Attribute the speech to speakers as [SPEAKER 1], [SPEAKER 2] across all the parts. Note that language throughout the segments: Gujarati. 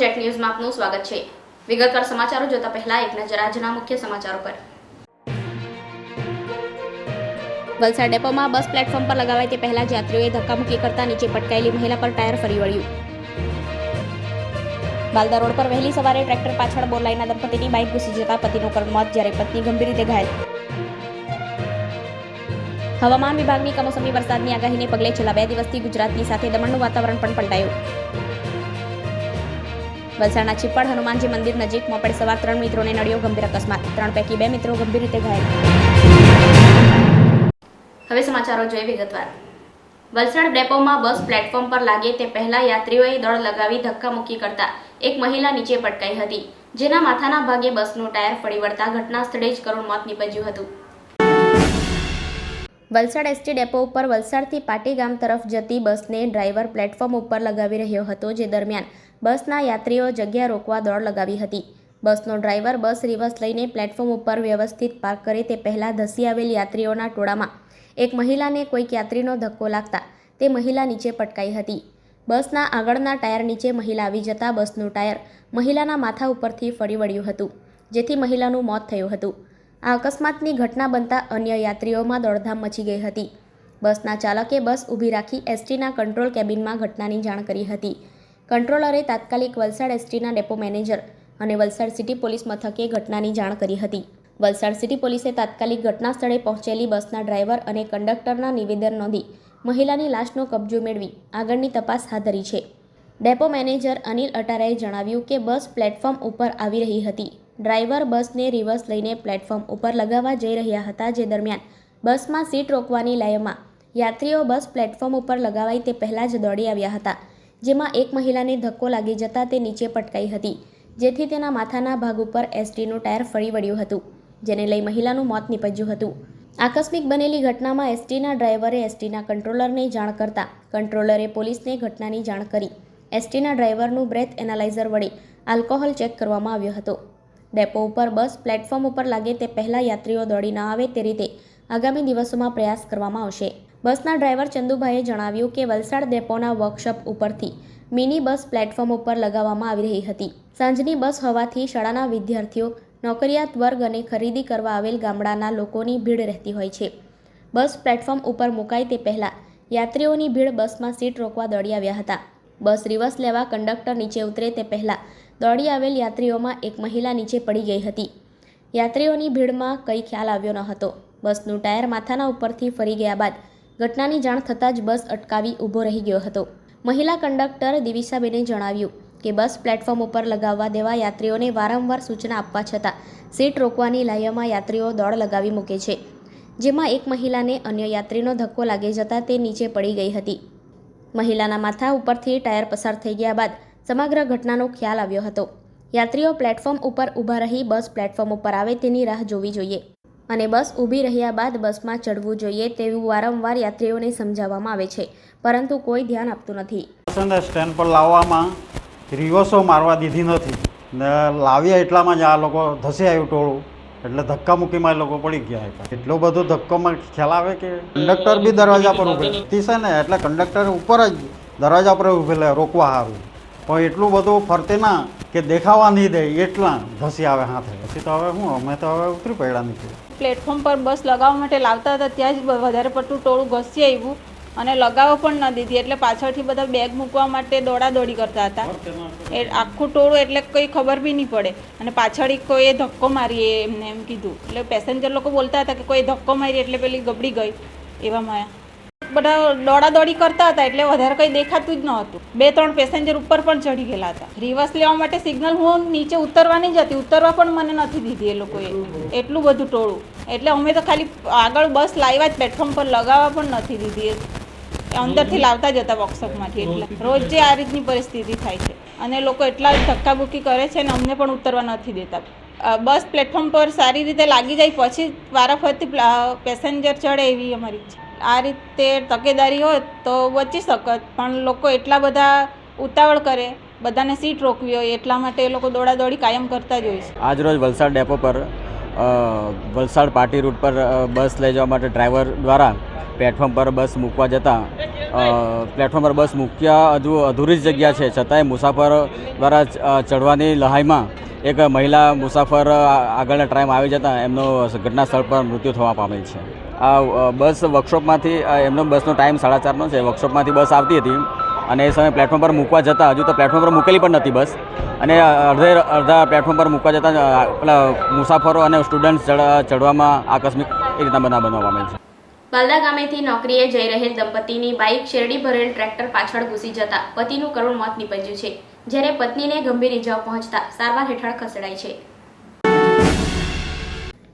[SPEAKER 1] જેટ ન્યૂઝમાં આપનું સ્વાગત છે. વિગતવાર સમાચારો જોતા પહેલા એક નજર આજના મુખ્ય સમાચારો પર. વલસાડ ડેપોમાં બસ પ્લેટફોર્મ પર લગાવાય તે પહેલા યાત્રીઓએ ધક્કામુક્કી કરતા નીચે પટકાયેલી મહિલા પર ટાયર ફરી વળ્યું. બાલદા રોડ પર વહેલી સવારે ટ્રેક્ટર પાછળ બોરલાઈના દંપતીની બાઇક ઘૂસી જતા પતિનું કરુણ મોત, જ્યારે પત્ની ગંભીર રીતે ઘાયલ. હવામાન વિભાગની કમોસમી વરસાદની આગાહીને પગલે છેલ્લા બે દિવસથી ગુજરાતની સાથે દમણનું વાતાવરણ પણ પલટાયું. વલસાડના ચીપડ હનુમાનજી મંદિર નજીક મોપેડ સવાર ત્રણ મિત્રોને નડ્યો ગંભીર અકસ્માત. ત્રણ પૈકી બે મિત્રો ગંભીર રીતે ઘાયલ. હવે સમાચારો જોઈએ વિગતવાર. વલસાડ ડેપોમાં બસ પ્લેટફોર્મ પર લાગે તે પહેલા યાત્રીઓએ દોડ લગાવી ધક્કામુક્કી કરતા એક મહિલા નીચે પટકાઈ હતી, જેના માથાના ભાગે બસનું ટાયર ફરી વળતા ઘટના સ્થળે જ કરુણ મોત નીપજ્યું હતું. વલસાડ એસટી ડેપો ઉપર વલસાડથી પાટી ગામ તરફ જતી બસને ડ્રાઈવર પ્લેટફોર્મ ઉપર લગાવી રહ્યો હતો, જે દરમિયાન બસના યાત્રીઓ જગ્યા રોકવા દોડ લગાવી હતી. બસનો ડ્રાઈવર બસ રિવર્સ લઈને પ્લેટફોર્મ ઉપર વ્યવસ્થિત પાર્ક કરે તે પહેલાં ધસી આવેલ યાત્રીઓના ટોળામાં. એક મહિલાને કોઈક યાત્રીનો ધક્કો લાગતા તે મહિલા નીચે પટકાઈ હતી. બસના આગળના ટાયર નીચે મહિલા આવી જતાં બસનું ટાયર મહિલાના માથા ઉપરથી ફરી વળ્યું હતું, જેથી મહિલાનું મોત થયું હતું. આ અકસ્માતની ઘટના બનતા અન્ય યાત્રીઓમાં દોડધામ મચી ગઈ હતી. બસના ચાલકે બસ ઊભી રાખી એસટીના કંટ્રોલ કેબિનમાં ઘટનાની જાણ કરી હતી. કંટ્રોલરે તાત્કાલિક વલસાડ એસટીના ડેપો મેનેજર અને વલસાડ સિટી પોલીસ મથકે ઘટનાની જાણ કરી હતી. વલસાડ સિટી પોલીસે તાત્કાલિક ઘટના સ્થળે પહોંચેલી બસના ડ્રાઈવર અને કંડક્ટરના નિવેદન નોંધી મહિલાની લાશનો કબજો મેળવી આગળની તપાસ હાથ ધરી છે. ડેપો મેનેજર અનિલ અટારાએ જણાવ્યું કે બસ પ્લેટફોર્મ ઉપર આવી રહી હતી. ડ્રાઈવર બસને રિવર્સ લઈને પ્લેટફોર્મ ઉપર લગાવવા જઈ રહ્યા હતા જે દરમિયાન બસમાં સીટ રોકવાની લયમાં યાત્રીઓ બસ પ્લેટફોર્મ ઉપર લગાવાય તે પહેલાં જ દોડી આવ્યા હતા. જેમાં એક મહિલાને ધક્કો લાગી જતાં તે નીચે પટકાઈ હતી, જેથી તેના માથાના ભાગ ઉપર એસટીનું ટાયર ફરી વળ્યું હતું, જેને લઈ મહિલાનું મોત નીપજ્યું હતું. આકસ્મિક બનેલી ઘટનામાં એસટીના ડ્રાઈવરે એસટીના કંટ્રોલરને જાણ કરતા કંટ્રોલરે પોલીસને ઘટનાની જાણ કરી. એસટીના ડ્રાઈવરનું બ્રેથ એનાલાઇઝર વડે આલ્કોહોલ ચેક કરવામાં આવ્યો હતો. ડેપો ઉપર બસ પ્લેટફોર્મ ઉપર લાગે તે પહેલાં યાત્રીઓ દોડી ન આવે તે રીતે આગામી દિવસોમાં પ્રયાસ કરવામાં આવશે. બસના ડ્રાઈવર ચંદુભાઈએ જણાવ્યું કે વલસાડ ડેપોના વર્કશોપ ઉપરથી મિની બસ પ્લેટફોર્મ ઉપર લગાવવામાં આવી રહી હતી. સાંજની બસ હોવાથી શાળાના વિદ્યાર્થીઓ, નોકરિયાત વર્ગ અને ખરીદી કરવા આવેલ ગામડાના લોકોની ભીડ રહેતી હોય છે. બસ પ્લેટફોર્મ ઉપર મુકાય તે પહેલાં યાત્રીઓની ભીડ બસમાં સીટ રોકવા દોડી આવ્યા હતા. બસ રિવર્સ લેવા કંડક્ટર નીચે ઉતરે તે પહેલાં દોડી આવેલ યાત્રીઓમાં એક મહિલા નીચે પડી ગઈ હતી. યાત્રીઓની ભીડમાં કંઈ ખ્યાલ આવ્યો ન હતો. બસનું ટાયર માથાના ઉપરથી ફરી ગયા બાદ ઘટનાની જાણ થતાં જ બસ અટકાવી ઊભો રહી ગયો હતો. મહિલા કંડક્ટર દિવિશાબેને જણાવ્યું કે બસ પ્લેટફોર્મ ઉપર લગાવવા દેવા યાત્રીઓને વારંવાર સૂચના આપવા છતાં સીટ રોકવાની લાયમાં યાત્રીઓ દોડ લગાવી મૂકે છે. જેમાં એક મહિલાને અન્ય યાત્રીનો ધક્કો લાગી જતાં તે નીચે પડી ગઈ હતી. મહિલાના માથા ઉપરથી ટાયર પસાર થઈ ગયા બાદ સમગ્ર ઘટનાનો ખ્યાલ આવ્યો હતો. યાત્રીઓ પ્લેટફોર્મ ઉપર ઊભા રહી બસ પ્લેટફોર્મ ઉપર આવે તેની રાહ જોવી જોઈએ. અને બસ ઊભી રહ્યા બાદ બસમાં ચડવું જોઈએ તેવું વારંવાર યાત્રીઓને સમજાવવામાં આવે છે, પરંતુ કોઈ ધ્યાન આપતું નથી.
[SPEAKER 2] પેસેન્જર સ્ટેન્ડ પર લાવવામાં રિવર્સો મારવા દીધી નથી. ને લાવ્યા એટલામાં જ આ લોકો ધસી આવ્યું ટોળું, એટલે ધક્કા મૂકીમાં એ લોકો પડી ગયા એટલો બધો ધક્કોમાં ખ્યાલ આવે કે કંડક્ટર બી દરવાજા પર ઊભે છે ને, એટલે કંડક્ટર ઉપર જ દરવાજા પર ઊભેલા, રોકવા આવ્યું પણ એટલું બધું ફરતે ના કે દેખાવા નહીં દે, એટલા ધસી આવે હાથે. પછી તો હવે હું, અમે તો હવે ઉતરી પડ્યા નીકળી
[SPEAKER 3] પ્લેટફોર્મ પર બસ લગાવવા માટે લાવતા હતા, ત્યાં જ વધારે પડતું ટોળું ઘસી આવ્યું અને લગાવવા પણ ન દીધી. એટલે પાછળથી બધા બેગ મૂકવા માટે દોડાદોડી કરતા હતા. એ આખું ટોળું એટલે કંઈ ખબર બી નહીં પડે. અને પાછળ કોઈએ ધક્કો મારીએ એમને એમ કીધું. એટલે પેસેન્જર લોકો બોલતા હતા કે કોઈ ધક્કો મારી એટલે પેલી ગબડી ગઈ. એવામાં બધા દોડાદોડી કરતા હતા એટલે વધારે કંઈ દેખાતું જ નહોતું બે, ત્રણ પેસેન્જર ઉપર પણ ચડી ગયેલા હતા. રિવર્સ લેવા માટે સિગ્નલ હું નીચે ઉતરવાની જ હતી. ઉતરવા પણ મને નથી દીધી એ લોકોએ. એટલું બધું ટોળું. એટલે અમે તો ખાલી આગળ બસ લાવ્યા જ પ્લેટફોર્મ પર લગાવવા પણ નથી દીધી. અંદરથી લાવતા જ હતા વર્કશોપમાંથી એટલે. રોજ જે આ રીતની પરિસ્થિતિ થાય છે. અને લોકો એટલા ધક્કાબુક્કી કરે છે ને અમને પણ ઉતરવા નથી દેતા. બસ પ્લેટફોર્મ પર સારી રીતે લાગી જાય પછી વારાફરતી પેસેન્જર ચડે એવી અમારી ઈચ્છા. આ રીતે તકેદારી હોત તો બચી શકત પણ લોકો એટલા બધા ઉતાવળ કરે, બધાને સીટ રોકવી હોય, એટલા માટે એ લોકો દોડાદોડી કાયમ કરતા જ હોય છે.
[SPEAKER 4] આજરોજ વલસાડ ડેપો પર વલસાડ પાર્ટી રૂટ પર બસ લઈ જવા માટે ડ્રાઈવર દ્વારા પ્લેટફોર્મ પર બસ મૂકવા જતાં પ્લેટફોર્મ પર બસ મૂક્યા હજુ અધૂરી જ જગ્યા છે. છતાંય મુસાફર દ્વારા ચડવાની લહાઈમાં એક મહિલા મુસાફર આગળના ટ્રાયમાં આવી જતાં. એમનો ઘટના સ્થળ પર મૃત્યુ થવા પામેલ છે. બસ વર્કશોપમાંથી એમનો બસનો ટાઈમ સાડા ચારનો છે. વર્કશોપમાંથી બસ આવતી હતી અને એ સમયે પ્લેટફોર્મ પર મૂકવા જતાં. હજુ તો પ્લેટફોર્મ પર મૂકેલી પણ નથી બસ. અને અડધે, અડધા પ્લેટફોર્મ પર મૂકવા જતાં પેલા મુસાફરો અને સ્ટુડન્ટ ચડવામાં આકસ્મિક એ રીતના બનાવ બનવા પામેલ છે.
[SPEAKER 1] બાલદા ગામેથી નોકરીએ જઈ રહેલ દંપતીની બાઇક શેરડી ભરેલ ટ્રેક્ટર પાછળ ઘૂસી જતા પતિનું કરુણ મોત નીપજ્યું છે. જ્યારે પત્નીને ગંભીર ઇજાઓ પહોંચતા સારવાર હેઠળ ખસેડાઈ છે.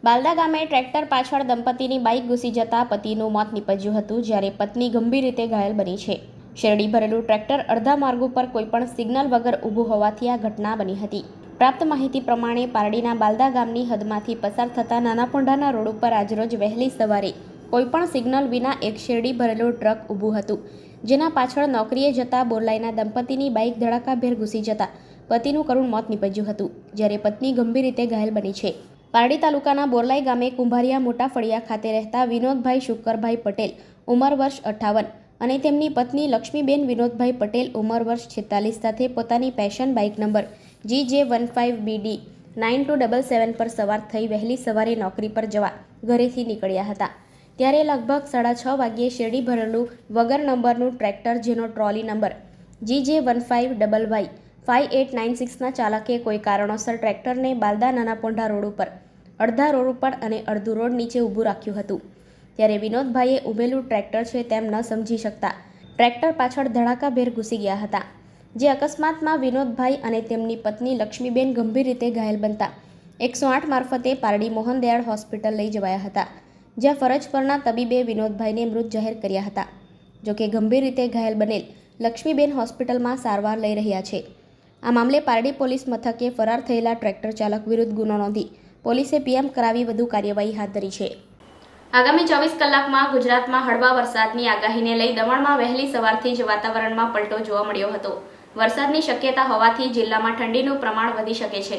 [SPEAKER 1] બાલદા ગામે ટ્રેક્ટર પાછળ દંપતીની બાઇક ઘૂસી જતા પતિનું મોત નીપજ્યું હતું, જ્યારે પત્ની ગંભીર રીતે ઘાયલ બની છે. શેરડી ભરેલું ટ્રેક્ટર અડધા માર્ગ ઉપર કોઈપણ સિગ્નલ વગર ઊભું હોવાથી આ ઘટના બની હતી. પ્રાપ્ત માહિતી પ્રમાણે પારડીના બાલદા ગામની હદમાંથી પસાર થતા નાના પોંઢાના રોડ ઉપર આજરોજ વહેલી સવારે કોઈપણ સિગ્નલ વિના એક શેરડી ભરેલું ટ્રક ઊભું હતું. જેના પાછળ નોકરીએ જતા બોરલાઈના દંપતીની બાઇક ધડાકાભેર ઘૂસી જતા પતિનું કરુણ મોત નીપજ્યું હતું, જ્યારે પત્ની ગંભીર રીતે ઘાયલ બની છે. પારડી તાલુકાના બોરલાઈ ગામે કુંભારિયા મોટા ફળિયા ખાતે રહેતા વિનોદભાઈ શુકરભાઈ પટેલ, ઉંમર વર્ષ અઠાવન અને તેમની પત્ની લક્ષ્મીબેન વિનોદભાઈ પટેલ, ઉંમર વર્ષ છેતાલીસ સાથે પોતાની passion bike number G J one five BD nine two double seven પર સવાર થઈ વહેલી સવારે નોકરી પર જવા ઘરેથી નીકળ્યા હતા. ત્યારે લગભગ સાડા છ વાગ્યે શેરડી ભરેલું વગર નંબરનું ટ્રેક્ટર જેનો trolley number G J one five double Y five eight nine સિક્સના ચાલકે કોઈ કારણોસર ટ્રેક્ટરને બાલદા નાના પોંઢા રોડ ઉપર અડધા રોડ ઉપર અને અડધું રોડ નીચે ઊભું રાખ્યું હતું. ત્યારે વિનોદભાઈએ ઊભેલું ટ્રેક્ટર છે તેમ ન સમજી શકતા ટ્રેક્ટર પાછળ ધડાકાભેર ઘૂસી ગયા હતા. જે અકસ્માતમાં વિનોદભાઈ અને તેમની પત્ની લક્ષ્મીબેન ગંભીર રીતે ઘાયલ બનતા એકસો આઠ મારફતે પારડી મોહનદયાળ હોસ્પિટલ લઈ જવાયા હતા, જ્યાં ફરજ પરના તબીબે વિનોદભાઈને મૃત જાહેર કર્યા હતા. જોકે ગંભીર રીતે ઘાયલ બનેલ લક્ષ્મીબેન હોસ્પિટલમાં સારવાર લઈ રહ્યા છે. આ મામલે પારડી પોલીસ મથકે ફરાર થયેલા ટ્રેક્ટર ચાલક વિરુદ્ધ ગુનો નોંધી પોલીસે પીએમ કરાવી વધુ કાર્યવાહી હાથ ધરી છે. આગામી ચોવીસ કલાકમાં ગુજરાતમાં હળવા વરસાદની આગાહીને લઈ દમણમાં વહેલી સવારથી જ વાતાવરણમાં પલટો જોવા મળ્યો હતો. વરસાદની શક્યતા હોવાથી જિલ્લામાં ઠંડીનું પ્રમાણ વધી શકે છે.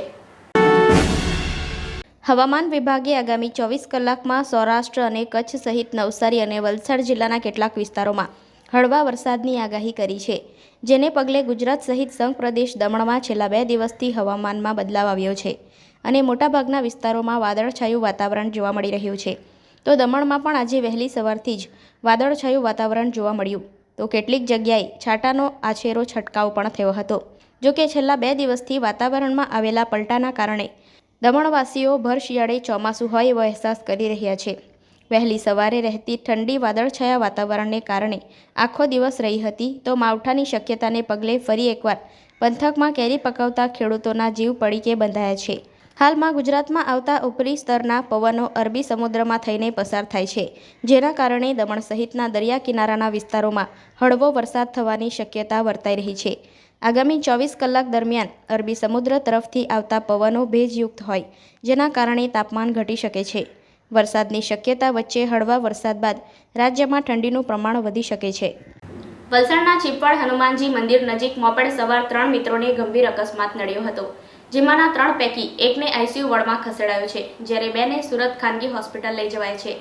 [SPEAKER 1] હવામાન વિભાગે આગામી ચોવીસ કલાકમાં સૌરાષ્ટ્ર અને કચ્છ સહિત નવસારી અને વલસાડ જિલ્લાના કેટલાક વિસ્તારોમાં હળવા વરસાદની આગાહી કરી છે જેને પગલે ગુજરાત સહિત સંઘ પ્રદેશ દમણમાં છેલ્લા બે દિવસથી હવામાનમાં બદલાવ આવ્યો છે. અને મોટાભાગના વિસ્તારોમાં વાદળછાયું વાતાવરણ જોવા મળી રહ્યું છે. તો દમણમાં પણ આજે વહેલી સવારથી જ વાદળછાયું વાતાવરણ જોવા મળ્યું. તો કેટલીક જગ્યાએ છાંટાનો આછેરો છંટકાવ પણ થયો હતો. જો કે છેલ્લા બે દિવસથી વાતાવરણમાં આવેલા પલટાના કારણે દમણવાસીઓ ભર શિયાળે ચોમાસું હોય એવો અહેસાસ કરી રહ્યા છે. વહેલી સવારે રહેતી ઠંડી વાદળછાયા વાતાવરણને કારણે આખો દિવસ રહી હતી તો માવઠાની શક્યતાને પગલે ફરી એકવાર પંથકમાં કેરી પકવતા ખેડૂતોના જીવ પડીકે બંધાયા છે. હાલમાં ગુજરાતમાં આવતા ઉપરી સ્તરના પવનો અરબી સમુદ્રમાં થઈને પસાર થાય છે, જેના કારણે દમણ સહિતના દરિયા કિનારાના વિસ્તારોમાં હળવો વરસાદ થવાની શક્યતા વર્તાઈ રહી છે. આગામી ચોવીસ કલાક દરમિયાન અરબી સમુદ્ર તરફથી આવતા પવનો ભેજયુક્ત હોય, જેના કારણે તાપમાન ઘટી શકે છે. વરસાદની શક્યતા વચ્ચે હળવા વરસાદ બાદ રાજ્યમાં ઠંડીનું પ્રમાણ વધી શકે છે. વલસાડના ચીપવાડ હનુમાનજી મંદિર નજીક મોપેડ સવાર ત્રણ મિત્રોને ગંભીર અકસ્માત નડ્યો હતો. જેમાંના ત્રણ પૈકી એકને આઈસીયુ વોર્ડમાં ખસેડાયો છે, જ્યારે બેને સુરત ખાનગી હોસ્પિટલ લઈ જવાય છે.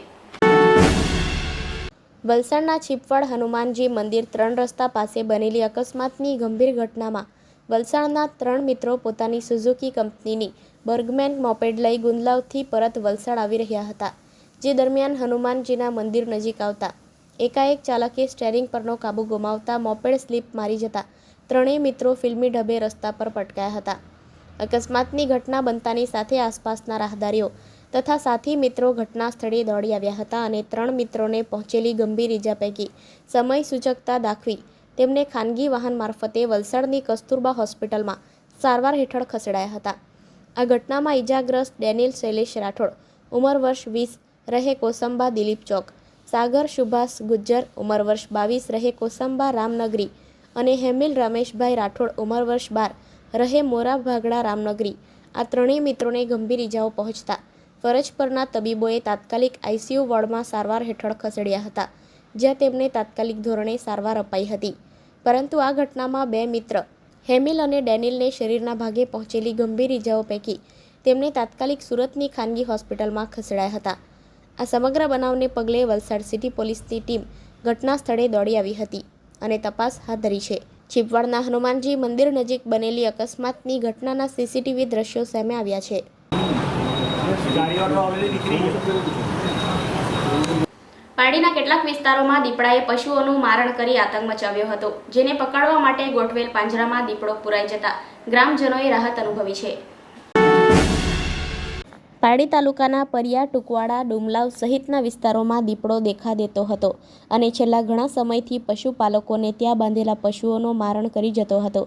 [SPEAKER 1] વલસાડના છીપવાડ હનુમાનજી મંદિર ત્રણ રસ્તા પાસે બનેલી અકસ્માતની ગંભીર ઘટનામાં વલસાડના ત્રણ મિત્રો પોતાની સુઝુકી કંપનીની બર્ગમેન મોપેડ લઈ ગુંદલાવથી પરત વલસાડ આવી રહ્યા હતા, જે દરમિયાન હનુમાનજીના મંદિર નજીક આવતા એકાએક ચાલકે સ્ટેરિંગ પરનો કાબુ ગુમાવતા મોપેડ સ્લીપ મારી જતા ત્રણેય મિત્રો ફિલ્મી ઢબે રસ્તા પર પટકાયા હતા. અકસ્માતની ઘટના બનતાની સાથે આસપાસના રાહદારીઓ તથા સાથી મિત્રો ઘટના સ્થળે દોડી આવ્યા હતા અને ત્રણ મિત્રોને પહોંચેલી ગંભીર ઈજા પૈકી સમય સૂચકતા દાખવી તેમને ખાનગી વાહન મારફતે વલસાડની કસ્તુરબા હોસ્પિટલમાં સારવાર હેઠળ ખસેડાયા હતા. આ ઘટનામાં ઈજાગ્રસ્ત ડેનિલ શૈલેષ રાઠોડ, ઉંમર વર્ષ વીસ, રહે કોસંબા દિલીપ ચોક, સાગર સુભાષ ગુજ્જર, ઉંમર વર્ષ બાવીસ, રહે કોસંબા રામનગરી અને હેમિલ રમેશભાઈ રાઠોડ, ઉંમર વર્ષ બાર રહે મોરા ભાગડા રામનગરી. આ ત્રણેય મિત્રોને ગંભીર ઇજાઓ પહોંચતા. ફરજ પરના તબીબોએ તાત્કાલિક આઈસીયુ વોર્ડમાં સારવાર હેઠળ ખસેડ્યા હતા, જ્યાં તેમને તાત્કાલિક ધોરણે સારવાર અપાઈ હતી. પરંતુ આ ઘટનામાં બે મિત્ર, હેમિલ અને ડેનિલને શરીરના ભાગે પહોંચેલી ગંભીર ઇજાઓ પૈકી તેમને તાત્કાલિક સુરતની ખાનગી હોસ્પિટલમાં ખસેડાયા હતા. આ સમગ્ર બનાવને પગલે વલસાડ સિટી પોલીસની ટીમ ઘટના સ્થળે દોડી આવી હતી અને તપાસ હાથ ધરી છે. છીપવાડના હનુમાનજી મંદિર નજીક બનેલી અકસ્માતની ઘટનાના સીસીટીવી દ્રશ્યો સામે આવ્યા છે. પારડીના કેટલાક વિસ્તારોમાં દીપડાએ પશુઓનું મારણ કરી આતંક મચાવ્યો હતો, જેને પકડવા માટે ગોઠવેલ પાંજરામાં દીપડો પુરાઈ જતા ગ્રામજનોએ રાહત અનુભવી છે. પારડી તાલુકાના પરિયા, ટુકવાડા ડુમલાવ સહિતના વિસ્તારોમાં દીપડો દેખા દેતો હતો અને છેલ્લા ઘણા સમયથી પશુપાલકોને ત્યાં બાંધેલા પશુઓનો મારણ કરી જતો હતો.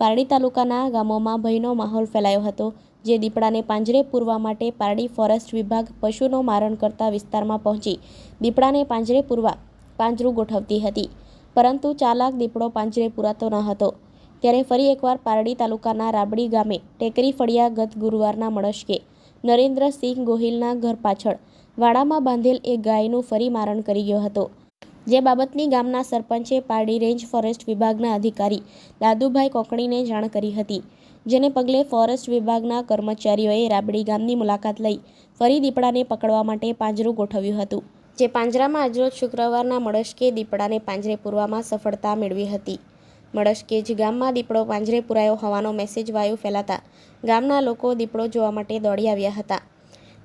[SPEAKER 1] પારડી તાલુકાના ગામોમાં ભયનો માહોલ ફેલાયો હતો, જે દીપડાને પાંજરે પૂરવા માટે પારડી ફોરેસ્ટ વિભાગ પશુનો મારણ કરતા વિસ્તારમાં પહોંચી દીપડાને પાંજરે પૂરવા પાંજરું ગોઠવતી હતી. પરંતુ ચાલાક દીપડો પાંજરે પૂરાતો ન હતો. ત્યારે ફરી એકવાર પારડી તાલુકાના રાબડી ગામે ટેકરી ફળિયા ગત ગુરુવારના મળસ્કે નરેન્દ્રસિંહ ગોહિલના ઘર પાછળ વાડામાં બાંધેલ એક ગાયનું ફરી મારણ કરી ગયો હતો. જે બાબતની ગામના સરપંચે પારડી રેન્જ ફોરેસ્ટ વિભાગના અધિકારી દાદુભાઈ કોકણીને જાણ કરી હતી, જેને પગલે ફોરેસ્ટ વિભાગના કર્મચારીઓએ રાબડી ગામની મુલાકાત લઈ ફરી દીપડાને પકડવા માટે પાંજરું ગોઠવ્યું હતું, જે પાંજરામાં આજરોજ શુક્રવારના મળસ્કે દીપડાને પાંજરે પૂરવામાં સફળતા મેળવી હતી. મળસ્કેજ ગામમાં દીપડો પાંજરે પુરાયો હોવાનો મેસેજ વાયુ ફેલાતા. ગામના લોકો દીપડો જોવા માટે દોડી આવ્યા હતા.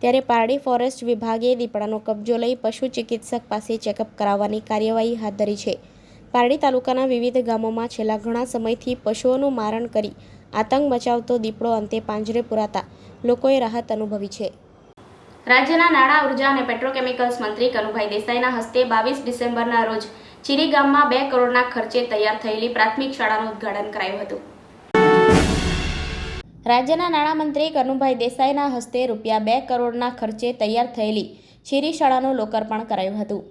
[SPEAKER 1] ત્યારે પારડી ફોરેસ્ટ વિભાગે દીપડાનો કબજો લઈ પશુ ચિકિત્સક પાસે ચેકઅપ કરાવવાની કાર્યવાહી હાથ ધરી છે. પારડી તાલુકાના વિવિધ ગામોમાં છેલ્લા ઘણા સમયથી પશુઓનું મારણ કરી આતંક મચાવતો દીપડો અંતે પાંજરે પુરાતા લોકોએ રાહત અનુભવી છે. રાજ્યના નાણાં, ઊર્જા અને પેટ્રોકેમિકલ્સ મંત્રી કનુભાઈ દેસાઈના હસ્તે બાવીસ ડિસેમ્બરના રોજ ચીરી ગામમાં બે કરોડના ખર્ચે તૈયાર થયેલી પ્રાથમિક શાળાનું ઉદ્ઘાટન કરાયું હતું. રાજ્યના નાણામંત્રી કનુભાઈ દેસાઈના હસ્તે રૂપિયા બે કરોડના ખર્ચે તૈયાર થયેલી ચીરી શાળાનું લોકાર્પણ કરાયું હતું.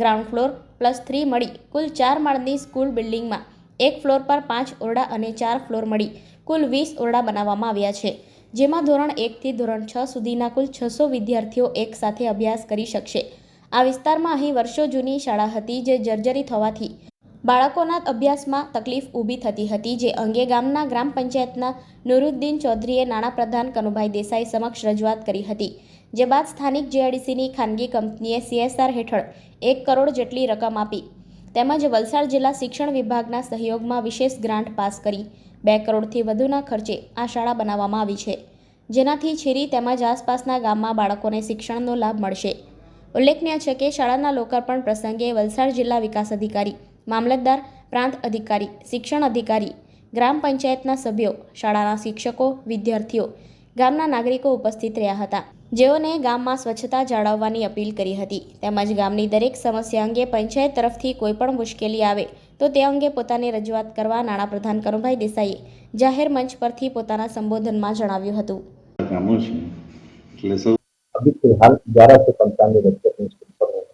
[SPEAKER 1] ગ્રાઉન્ડ ફ્લોર પ્લસ થ્રી મળી, કુલ ચાર માળની સ્કૂલ બિલ્ડિંગમાં એક ફ્લોર પર પાંચ ઓરડા અને ચાર ફ્લોર મળી, કુલ વીસ ઓરડા બનાવવામાં આવ્યા છે, જેમાં ધોરણ એકથી ધોરણ છ સુધીના કુલ છસો વિદ્યાર્થીઓ એક સાથે અભ્યાસ કરી શકશે. આ વિસ્તારમાં અહીં વર્ષો જૂની શાળા હતી જે જર્જરી થવાથી બાળકોના અભ્યાસમાં તકલીફ ઊભી થતી હતી, જે અંગે ગામના ગ્રામ પંચાયતના નુરુદ્દીન ચૌધરીએ નાણાપ્રધાન કનુભાઈ દેસાઈ સમક્ષ રજૂઆત કરી હતી, જે બાદ સ્થાનિક જેઆઈડીસીની ખાનગી કંપનીએ સીએસઆર હેઠળ એક કરોડ જેટલી રકમ આપી તેમજ વલસાડ જિલ્લા શિક્ષણ વિભાગના સહયોગમાં વિશેષ ગ્રાન્ટ પાસ કરી બે કરોડથી વધુના ખર્ચે આ શાળા બનાવવામાં આવી છે, જેનાથી છીરી તેમજ આસપાસના ગામમાં બાળકોને શિક્ષણનો લાભ મળશે. ઉલ્લેખનીય છે કે શાળાના લોકાર્પણ પ્રસંગે વલસાડ જિલ્લા વિકાસ અધિકારી, મામલતદાર, પ્રાંત અધિકારી, શિક્ષણ અધિકારી, ગ્રામ પંચાયતના સભ્યો, શાળાના શિક્ષકો, વિદ્યાર્થીઓ, ગામના નાગરિકો ઉપસ્થિત રહ્યા હતા. જેઓને ગામમાં સ્વચ્છતા જાળવવાની અપીલ કરી હતી. તેમજ ગામની દરેક સમસ્યા અંગે પંચાયત તરફથી કોઈપણ મુશ્કેલી આવે, તો તે અંગે પોતાની રજૂઆત કરવા નાણાપ્રધાન કરુણભાઈ દેસાઈએ જાહેર મંચ પરથી પોતાના સંબોધનમાં જણાવ્યું હતું.
[SPEAKER 5] એટલે સૌ
[SPEAKER 6] अभी फ़िलहाल ग्यारह सौ पंचानवे बच्चे अपने स्कूल पढ़ रहे हैं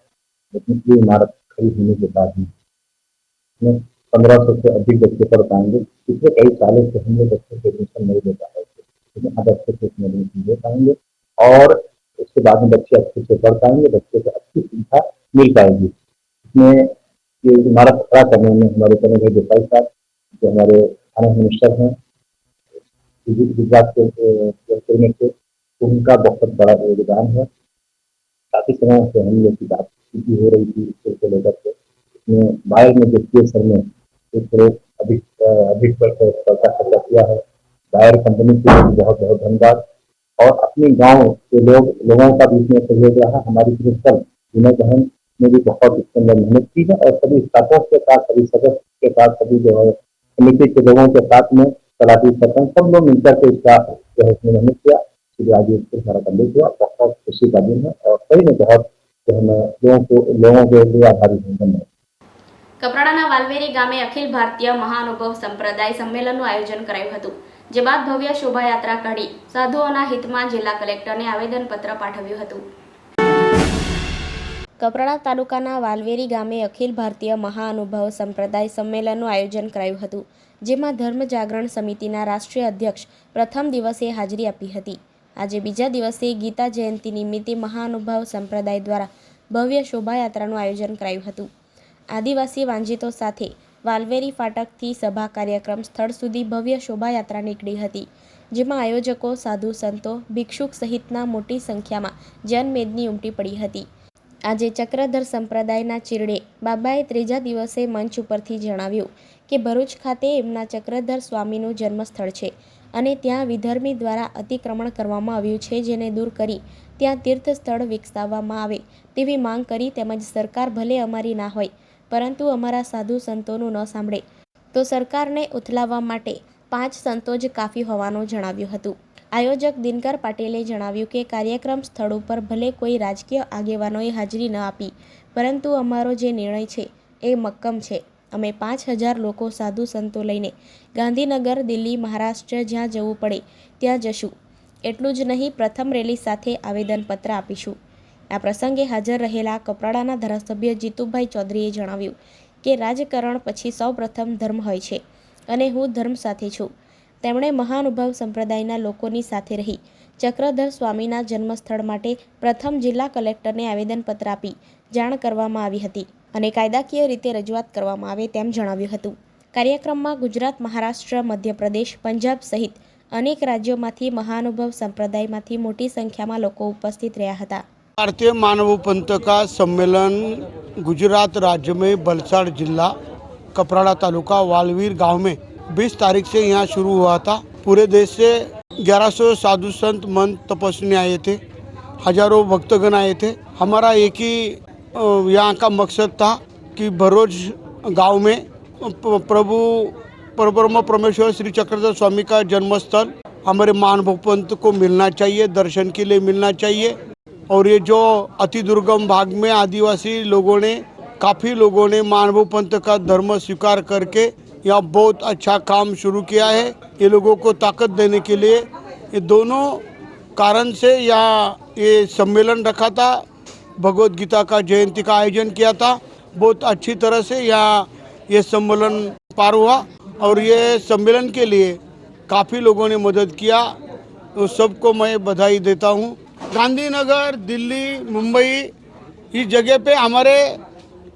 [SPEAKER 6] लेकिन ये इमारत खड़ी होने के बाद में इसमें पंद्रह सौ से अधिक बच्चे पढ़ पाएँगे। पिछले कई सालों से हम लोग बच्चों को एडमिशन नहीं दे पा रहे थे लेकिन अब अच्छे से इसमें एडमिशन दे पाएँगे और उसके बाद में बच्चे अच्छे से पढ़ पाएँगे, बच्चे को अच्छी सुविधा मिल पाएगी। इसमें ये इमारत खड़ा करने में हमारे करण भाई देसाई साहब, जो हमारे फाइनेंस मिनिस्टर हैं गुजरात के कैबिनेट के उनका बहुत बड़ा योगदान है। काफ़ी समय से हम लोग की बात भी हो रही थी इसको को लेकर के। इसमें बायर में जो केसर में एक अधिक अधिक पैसा खर्चा किया है। बायर कंपनी को भी बहुत बहुत धन्यवाद। और अपने गाँव के लोग, लोगों का भी इसमें सहयोग रहा। हमारी प्रिंसिपल विनय बहन ने भी बहुत इसके अंदर मेहनत की है और सभी स्टाफों के साथ, सभी सदस्य के साथ, सभी जो है कमेटी के लोगों के साथ में तलाटी सरपंच सब लोग मिलकर के इसका जो है मेहनत किया। इसलिए आज ये इसको हमारा कंप्लीट हुआ बहुत खुशी का दिन है और सही में बहुत जो है मैं लोगों को लोगों के लिए आभारी हूँ धन्यवाद
[SPEAKER 1] કપરાડાના વાલવેરી ગામે અખિલ ભારતીય મહાનુભવ સંપ્રદાય સંમેલનનું આયોજન કરાયું હતું જે બાદ ભવ્ય શોભાયાત્રા કાઢી સાધુઓના હિતમાં જિલ્લા કલેક્ટરને આવેદનપત્ર પાઠવ્યું હતું કપરાડા તાલુકાના વાલવેરી ગામે અખિલ ભારતીય મહાનુભવ સંપ્રદાય સંમેલનનું આયોજન કરાયું હતું જેમાં ધર્મ જાગરણ સમિતિના રાષ્ટ્રીય અધ્યક્ષ પ્રથમ દિવસે હાજરી આપી હતી આજે બીજા દિવસે ગીતા જયંતિ નિમિત્તે મહાનુભાવ સંપ્રદાય દ્વારા ભવ્ય શોભાયાત્રાનું આયોજન કરાયું હતું. આદિવાસી વાંજિતો સાથે વાલવેરી ફાટકથી સભા કાર્યક્રમ સ્થળ સુધી ભવ્ય શોભાયાત્રા નીકળી હતી, જેમાં આયોજકો, સાધુ સંતો, ભિક્ષુક સહિતના મોટી સંખ્યામાં જનમેદની ઉમટી પડી હતી. આજે ચક્રધર સંપ્રદાયના ચીરડે બાબાએ ત્રીજા દિવસે મંચ ઉપરથી જણાવ્યું કે ભરૂચ ખાતે એમના ચક્રધર સ્વામીનું જન્મસ્થળ છે. અને ત્યાં વિધર્મી દ્વારા અતિક્રમણ કરવામાં આવ્યું છે, જેને દૂર કરી ત્યાં તીર્થ સ્થળ વિકસાવવામાં આવે તેવી માંગ કરી તેમજ સરકાર ભલે અમારી ના હોય, પરંતુ અમારા સાધુ સંતોનું ન સાંભળે, તો સરકારને ઉથલાવવા માટે પાંચ સંતો જ કાફી હોવાનું જણાવ્યું હતું. આયોજક દિનકર પાટીલે જણાવ્યું કે, કાર્યક્રમ સ્થળ ઉપર ભલે કોઈ રાજકીય આગેવાનોએ હાજરી ન આપી, પરંતુ અમારો જે નિર્ણય છે એ મક્કમ છે. અમે પાંચ હજાર લોકો સાધુ સંતો લઈને ગાંધીનગર, દિલ્હી, મહારાષ્ટ્ર જ્યાં જવું પડે ત્યાં જશું. એટલું જ નહીં, પ્રથમ રેલી સાથે આવેદનપત્ર આપીશું. આ પ્રસંગે હાજર રહેલા કપરાડાના ધારાસભ્ય જીતુભાઈ ચૌધરીએ જણાવ્યું કે, રાજકારણ પછી સૌ પ્રથમ ધર્મ હોય છે અને હું ધર્મ સાથે છું. તેમણે મહાનુભાવ સંપ્રદાયના લોકોની સાથે રહી. ચક્રધર સ્વામીના જન્મસ્થળ માટે પ્રથમ જિલ્લા કલેક્ટરને આવેદનપત્ર આપી જાણ કરવામાં આવી હતી. અને કાયદાકીય રીતે રજૂઆત કરવામાં આવે તેમ જણાવ્યું હતું કાર્યક્રમમાં ગુજરાત મહારાષ્ટ્ર મધ્યપ્રદેશ પંજાબ સહિત અનેક રાજ્યોમાંથી મહાનુભાવ સંપ્રદાયમાંથી મોટી સંખ્યામાં લોકો ઉપસ્થિત રહ્યા હતા
[SPEAKER 7] भारतीय मानव पंथ का सम्मेलन गुजरात राज्य में बलसाड़ जिला कपराड़ा तालुका वालवीर गांव में 20 तारीख से यहाँ शुरू हुआ था पूरे देश से 1100 साधु संत मंत तपस्वी आए थे हजारों भक्तगण आए थे हमारा एक ही अ, यहाँ का मकसद था कि भरोज गाँव में प्रभु परब्रह्म परमेश्वर श्री चक्रधर स्वामी का जन्मस्थल हमारे मानव पंथ को मिलना चाहिए, दर्शन के लिए मिलना चाहिए। और ये जो अति दुर्गम भाग में आदिवासी लोगों ने, काफ़ी लोगों ने मानव पंथ का धर्म स्वीकार करके यहाँ बहुत अच्छा काम शुरू किया है। ये लोगों को ताकत देने के लिए ये दोनों कारण से यहाँ ये सम्मेलन रखा था। भगवत गीता का जयंती का आयोजन किया था। बहुत अच्छी तरह से यहाँ ये सम्मेलन पार हुआ और ये सम्मेलन के लिए काफ़ी लोगों ने मदद किया। तो सबको मैं बधाई देता हूँ। गांधीनगर, दिल्ली, मुंबई, इस जगह पे हमारे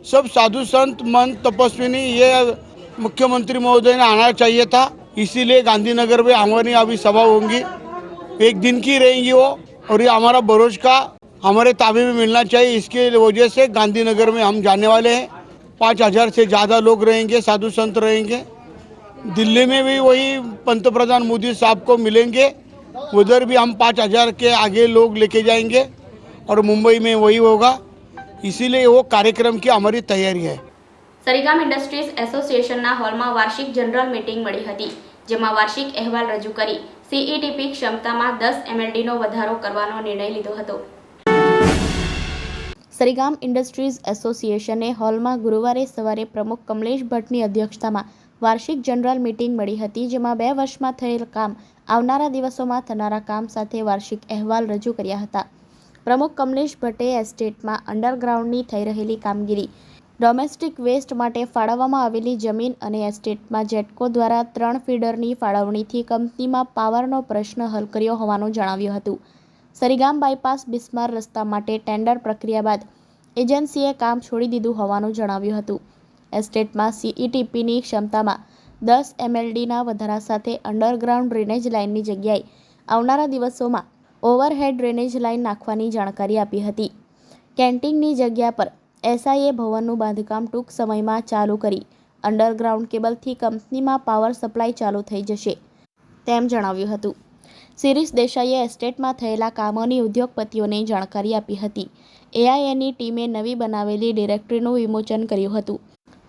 [SPEAKER 7] सब साधु संत मन तपस्विनी, ये मुख्यमंत्री महोदय ने आना चाहिए था। इसीलिए गांधीनगर में हमारी अभी सभा होंगी। एक दिन की रहेंगी वो और ये हमारा बरोज का हमारे ताबे में मिलना चाहिए इसके वजह से गांधीनगर में हम जाने वाले हैं पाँच हजार से ज़्यादा लोग रहेंगे साधु संत रहेंगे दिल्ली में भी वही पंतप्रधान मोदी साहब को मिलेंगे उधर भी हम पाँच हजार के आगे लोग लेके जाएंगे और मुंबई में वही होगा इसीलिए वो कार्यक्रम की हमारी तैयारी है
[SPEAKER 1] સરીગામ ઇન્ડસ્ટ્રીઝ એસોસિએશનના હોલમાં વાર્ષિક જનરલ મીટિંગ મળી હતી જેમાં વાર્ષિક અહેવાલ રજૂ કરી સીઈટીપી ક્ષમતામાં દસ એમએલડીનો વધારો કરવાનો નિર્ણય લીધો હતો સરીગામ ઇન્ડસ્ટ્રીઝ એસોસિએશને હોલમાં ગુરુવારે સવારે પ્રમુખ કમલેશ ભટ્ટની અધ્યક્ષતામાં વાર્ષિક જનરલ મીટિંગ મળી હતી, જેમાં બે વર્ષમાં થયેલ કામ આવનારા દિવસોમાં થનારા કામ સાથે વાર્ષિક અહેવાલ રજૂ કર્યા હતા. પ્રમુખ કમલેશ ભટ્ટે એસ્ટેટમાં અંડરગ્રાઉન્ડની થઈ રહેલી કામગીરી ડોમેસ્ટિક વેસ્ટ માટે ફાળવવામાં આવેલી જમીન અને એસ્ટેટમાં જેટકો દ્વારા ત્રણ ફીડરની ફાળવણીથી કંપનીમાં પાવરનો પ્રશ્ન હલ કર્યો હોવાનું જણાવ્યું હતું. સરીગામ બાયપાસ બિસ્માર રસ્તા માટે ટેન્ડર પ્રક્રિયા બાદ એજન્સીએ કામ છોડી દીધું હોવાનું જણાવ્યું હતું. એસ્ટેટમાં સીઈટીપીની ક્ષમતામાં દસ એમએલડીના વધારા સાથે અંડરગ્રાઉન્ડ ડ્રેનેજ લાઇનની જગ્યાએ આવનારા દિવસોમાં ઓવરહેડ ડ્રેનેજ લાઇન નાખવાની જાણકારી આપી હતી. કેન્ટીનની જગ્યા પર એસઆઈએ ભવનનું બાંધકામ ટૂંક સમયમાં ચાલુ કરી અંડરગ્રાઉન્ડ કેબલથી કંપનીમાં પાવર સપ્લાય ચાલુ થઈ જશે, તેમ જણાવ્યું હતું. શિરીષ દેસાઈએ એસ્ટેટમાં થયેલા કામોની ઉદ્યોગપતિઓને જાણકારી આપી હતી. એઆઈએની ટીમે નવી બનાવેલી ડિરેક્ટરીનું વિમોચન કર્યું હતું.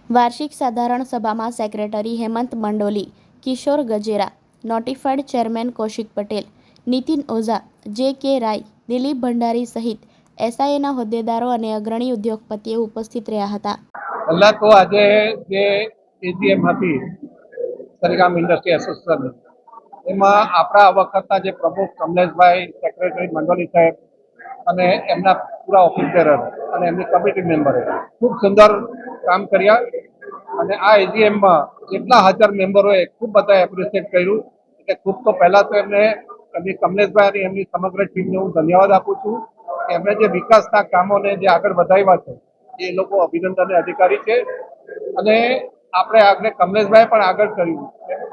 [SPEAKER 1] વાર્ષિક સાધારણ સભામાં secretary Hemant Mandoli, Kishor Gajera, notified chairman Kaushik Patel, Nitin Ojha, J K Rai, Dilip Bhandari સહિત એસઆઈએના હોદ્દેદારો અને અગ્રણી ઉદ્યોગપતિઓ ઉપસ્થિત રહ્યા હતા.
[SPEAKER 8] પહેલાં તો આજે જે એજીએમ હતી, સરગામ ઇન્ડસ્ટ્રી એસોસિએશન એમાં આપણા વખતના જે પ્રમુખ કમલેશભાઈ સેક્રેટરી મંડોલી સાહેબ અને એમના પૂરા ઓફિસર અને એમની કમિટી મેમ્બરે ખૂબ સુંદર કામ કર્યા અને આ એજીએમમાં જેટલા હાજર મેમ્બરોએ ખૂબ બધા એપ્રિશિએટ કર્યું. એટલે ખૂબ તો પહેલાં તો એમને, એમની કમલેશભાઈ અને એમની સમગ્ર ટીમને હું ધન્યવાદ આપું છું કે એમણે જે વિકાસના કામોને જે આગળ વધાવ્યા છે, એ લોકો અભિનંદનને અધિકારી છે. અને આપણે આગળ કમલેશભાઈ પણ આગળ કર્યું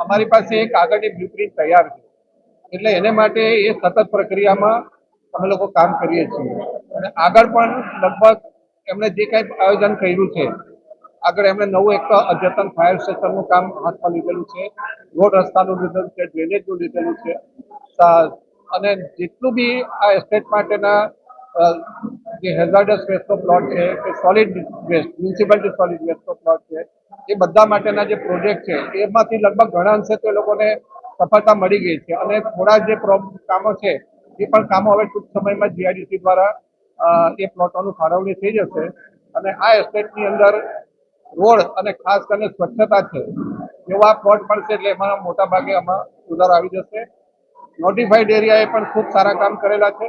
[SPEAKER 8] અમારી પાસે એક આગળની બ્લુપ્રિન્ટ તૈયાર છે. એટલે એને માટે એ સતત પ્રક્રિયામાં અમે લોકો કામ કરીએ છીએ. અને આગળ પણ લગભગ એમણે જે કાંઈ આયોજન કર્યું છે, આગળ એમણે નવું એક અદ્યતન ફાયર સ્ટેશનનું કામ હાથમાં લીધેલું છે, રોડ રસ્તાનું લીધેલું છે, ડ્રેનેજનું લીધેલું છે. અને જેટલું બી આ એસ્ટેટ માટેના જે હેઝાર્ડસ વેસ્ટનો પ્લોટ છે, કે સોલિડ વેસ્ટ મ્યુનિસિપાલિટી સોલિડ વેસ્ટનો પ્લોટ છે એ બધા માટેના જે પ્રોજેક્ટ છે, એમાંથી લગભગ ઘણા અંશે તો એ લોકોને સફળતા મળી ગઈ છે. અને થોડા જે કામો છે, એ પણ કામો હવે ટૂંક સમયમાં જીઆઈડીસી દ્વારા એ પ્લોટોનું ફાળવણી થઈ જશે. અને આ એસ્ટેટની અંદર રોડ અને ખાસ કરીને સ્વચ્છતા છે, એવા પ્લોટ મળશે એટલે એમાં મોટા ભાગે આમાં સુધારો આવી જશે. નોટિફાઈડ એરિયાએ પણ ખૂબ સારા કામ કરેલા છે.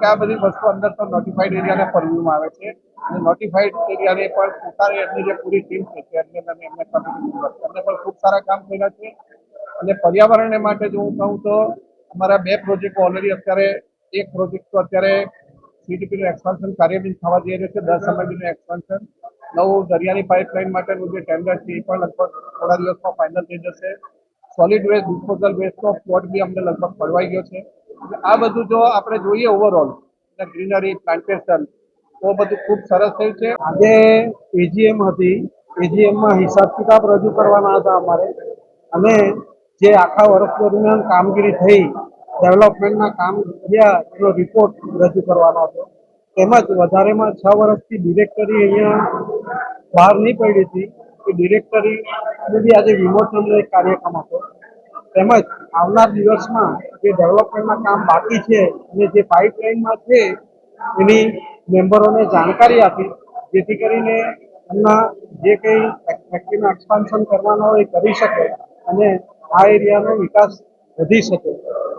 [SPEAKER 8] કે આ બધી વસ્તુ અંદર તો નોટિફાઈડ એરિયાના પરવ્યુમાં આવે છે. અને નોટિફાઈડ એરિયાને પણ પોતાની એમની જે પૂરી ટીમ છે ચેરમેન અને એમને એમને પણ ખૂબ સારા કામ કર્યા છે. અને પર્યાવરણને માટે જો હું કહું તો અમારા બે પ્રોજેક્ટો ઓલરેડી અત્યારે, એક પ્રોજેક્ટ તો અત્યારે સીડીપીનું એક્સપાન્શન કાર્યબીન થવા જઈ રહ્યું છે, દસ એમએલડીનું એક્સપાન્શન નવું દરિયાની પાઇપલાઇન માટેનું જે ટેન્ડર છે, એ પણ લગભગ થોડા દિવસમાં ફાઇનલ થઈ જશે. સોલિડ વેસ્ટ ડિસ્પોઝલ વેસ્ટનો પ્લોટ બી અમને લગભગ ફળવાઈ ગયો છે. આ બધું જો આપણે જોઈએ ઓવરઓલ ગ્રીનરી પ્લાન્ટેશન તો બધું ખૂબ સરસ થયું છે.
[SPEAKER 9] આજે એજીએમ હતી. એજીએમમાં હિસાબ કિતાબ રજૂ કરવાના હતા અમારે. અને જે આખા વર્ષ દરમિયાન કામગીરી થઈ, ડેવલપમેન્ટના કામ થયા, એનો રિપોર્ટ રજૂ કરવાનો હતો. તેમજ વધારેમાં છ વર્ષથી ડિરેક્ટરી અહીંયા બહાર નહીં પડી હતી. કે ડિરેક્ટરી બી આજે વિમોચનનો એક કાર્યક્રમ હતો. તેમજ આવનાર દિવસમાં જે ડેવલપમેન્ટના કામ બાકી છે, અને જે પાઇપલાઇનમાં છે, એની મેમ્બરોને જાણકારી આપી, જેથી કરીને એમના જે કંઈ ફેક્ટરીનું એક્સપાન્શન કરવાનો હોય એ કરી શકે અને આ એરિયાનો વિકાસ વધી શકે.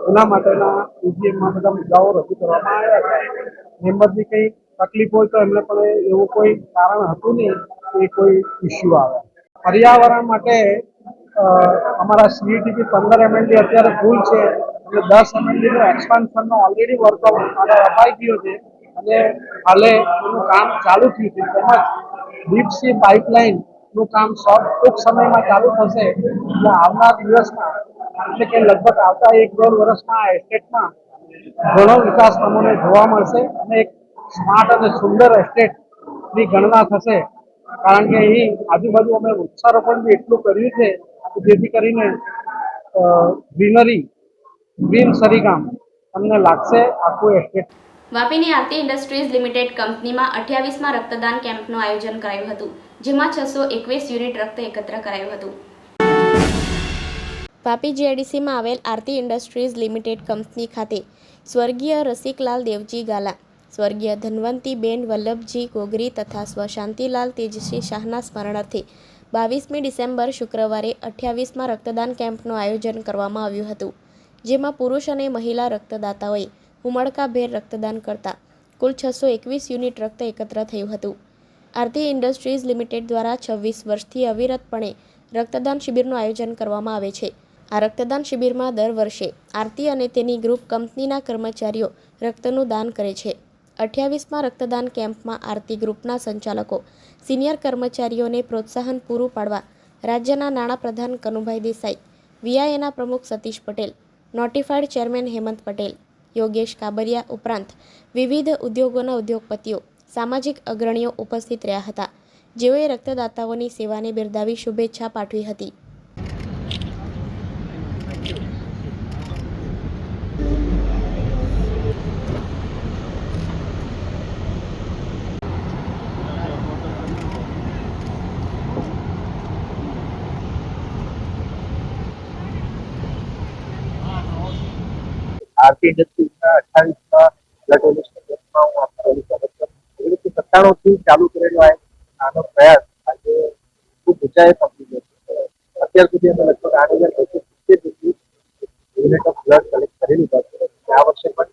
[SPEAKER 9] એના માટેના EGM-માં બધા મુદ્દાઓ રજૂ કરવામાં આવ્યા હતા. મેમ્બરની કંઈ તકલીફ હોય તો એમને પણ એવું કોઈ કારણ હતું નહીં કે કોઈ ઇસ્યુ આવે. પર્યાવરણ માટે અમારા સીઈટીપી પંદર એમએલડી અત્યારે ફૂલ છે. અને દસ એમએલડીનું એક્સપાન્શનનો ઓલરેડી વર્ક અપાઈ ગયો છે. અને હાલે એનું કામ ચાલુ થયું છે. તેમજ ડીપ સી પાઇપલાઇનનું કામ શોર્ટ, ટૂંક સમયમાં ચાલુ થશે. એટલે આવનાર દિવસમાં એટલે કે લગભગ આવતા એક દોઢ વર્ષમાં આ એસ્ટેટમાં ઘણો વિકાસ તમને જોવા મળશે અને એક સ્માર્ટ અને સુંદર એસ્ટેટની ગણના થશે. કારણ કે અહીં આજુબાજુ અમે વૃક્ષારોપણ બી એટલું કર્યું છે કે જેથી કરીને ગ્રીનરી, ગ્રીન સરીગામ તમને લાગશે આખું એસ્ટેટ
[SPEAKER 1] વાપીની આરતી ઇન્ડસ્ટ્રીઝ લિમિટેડ કંપનીમાં અઠ્યાવીસમાં રક્તદાન કેમ્પનું આયોજન કરાયું હતું, જેમાં છસો એકવીસ યુનિટ રક્ત એકત્ર કરાયું હતું. વાપી જીઆઈડીસીમાં આવેલ આરતી ઇન્ડસ્ટ્રીઝ લિમિટેડ કંપની ખાતે સ્વર્ગીય રસિકલાલ દેવજી ગાલા, સ્વર્ગીય ધનવંતીબેન વલ્લભજી ગોગરી તથા સ્વ શાંતિલાલ તેજસ્વી શાહના સ્મરણાર્થે બાવીસમી ડિસેમ્બર શુક્રવારે અઠ્યાવીસમાં રક્તદાન કેમ્પનું આયોજન કરવામાં આવ્યું હતું, જેમાં પુરુષ અને મહિલા રક્તદાતાઓએ ઉમળકાભેર રક્તદાન કરતા કુલ છસો એકવીસ યુનિટ રક્ત એકત્ર થયું હતું. આરતી ઇન્ડસ્ટ્રીઝ લિમિટેડ દ્વારા છવ્વીસ વર્ષથી અવિરતપણે રક્તદાન શિબિરનું આયોજન કરવામાં આવે છે. આ રક્તદાન શિબિરમાં દર વર્ષે આરતી અને તેની ગ્રુપ કંપનીના કર્મચારીઓ રક્તનું દાન કરે છે. અઠ્યાવીસમાં રક્તદાન કેમ્પમાં આરતી ગ્રુપના સંચાલકો, સિનિયર કર્મચારીઓને પ્રોત્સાહન પૂરું પાડવા રાજ્યના નાણાપ્રધાન કનુભાઈ દેસાઈ, વીઆઈએના પ્રમુખ સતીશ પટેલ, નોટિફાઈડ ચેરમેન હેમંત પટેલ યોગેશ કાબરિયા ઉપરાંત વિવિધ ઉદ્યોગોના ઉદ્યોગપતિઓ, સામાજિક અગ્રણીઓ ઉપસ્થિત રહ્યા હતા. જેઓએ રક્તદાતાઓની સેવાને બિરદાવી શુભેચ્છા પાઠવી હતી.
[SPEAKER 9] આરતી ઇન્ડસ્ટ્રીઝના અઠ્ઠાવીસમાં બ્લડ ડોનેશન કેમ્પમાં હું વહેલું સ્વાગત ઓગણીસો સત્તાણુંથી ચાલુ કરેલો આ આનો પ્રયાસ આજે ખૂબ ઊંચાઈએ પહોંચી ગયો છે. અત્યાર સુધી અમે લગભગ આઠ હજાર બસો સિત્તેર જેટલી યુનિટ ઓફ બ્લડ કલેક્ટ કરી લીધા છે. આ વર્ષે પણ.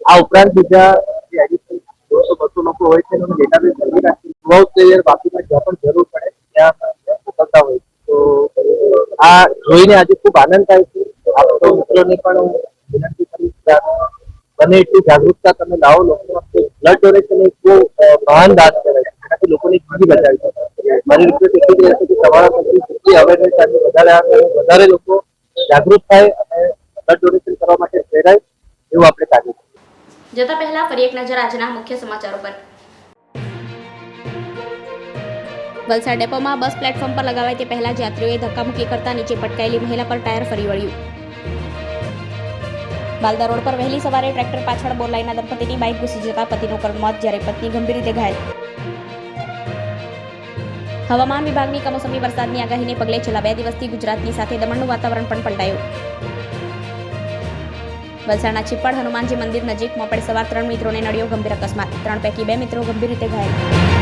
[SPEAKER 9] આ ઉપરાંત બીજા દોઢસો બસો લોકો હોય છે, એનો ડેટાબેઝ કરી રાખી થ્રુઆઉટ જોઈને આજે ખૂબ આનંદ થાય છે. આપ સૌ મિત્રોને પણ હું વિનંતી કરીશ બને એટલી જાગૃતતા તમે લાવો લોકો બ્લડ ડોનેશન એક બહુ મહાન દાન કહેવાય. છે જેનાથી લોકોની જિંદગી બચાવી છે મારી રિક્વેસ્ટ એટલી રહેશે કે તમારા જેટલી અવેરનેસ આજે વધારે આવે વધારે લોકો જાગૃત થાય અને બ્લડ ડોનેશન કરવા માટે પ્રેરાય, એવું આપણે કાર્ય
[SPEAKER 1] જતા પહેલા ફરી એક નજર આજના મુખ્ય સમાચારો પર. વલસાડ ડેપોમાં બસ પ્લેટફોર્મ પર લગાવાય તે પહેલા યાત્રીઓએ ધક્કામુક્કી કરતા નીચે પટકાયેલી મહિલા પર ટાયર ફરી વળ્યું. બાલદા રોડ પર વહેલી સવારે ટ્રેક્ટર પાછળ બોલાઈના દંપતીની બાઇક ઘૂસી જતા પતિનું કરુણ મોત, જ્યારે પત્ની ગંભીર રીતે ઘાયલ. હવામાન વિભાગની કમોસમી વરસાદની આગાહીને પગલે છેલ્લા બે દિવસથી ગુજરાતની સાથે દમણનું વાતાવરણ પણ પલટાયું. વલસાડના ચિપ્પડ હનુમાનજી મંદિર નજીક મોપેડ સવાર ત્રણ મિત્રોને નડ્યો ગંભીર અકસ્માત. ત્રણ પૈકી બે મિત્રો ગંભીર રીતે ઘાયલ.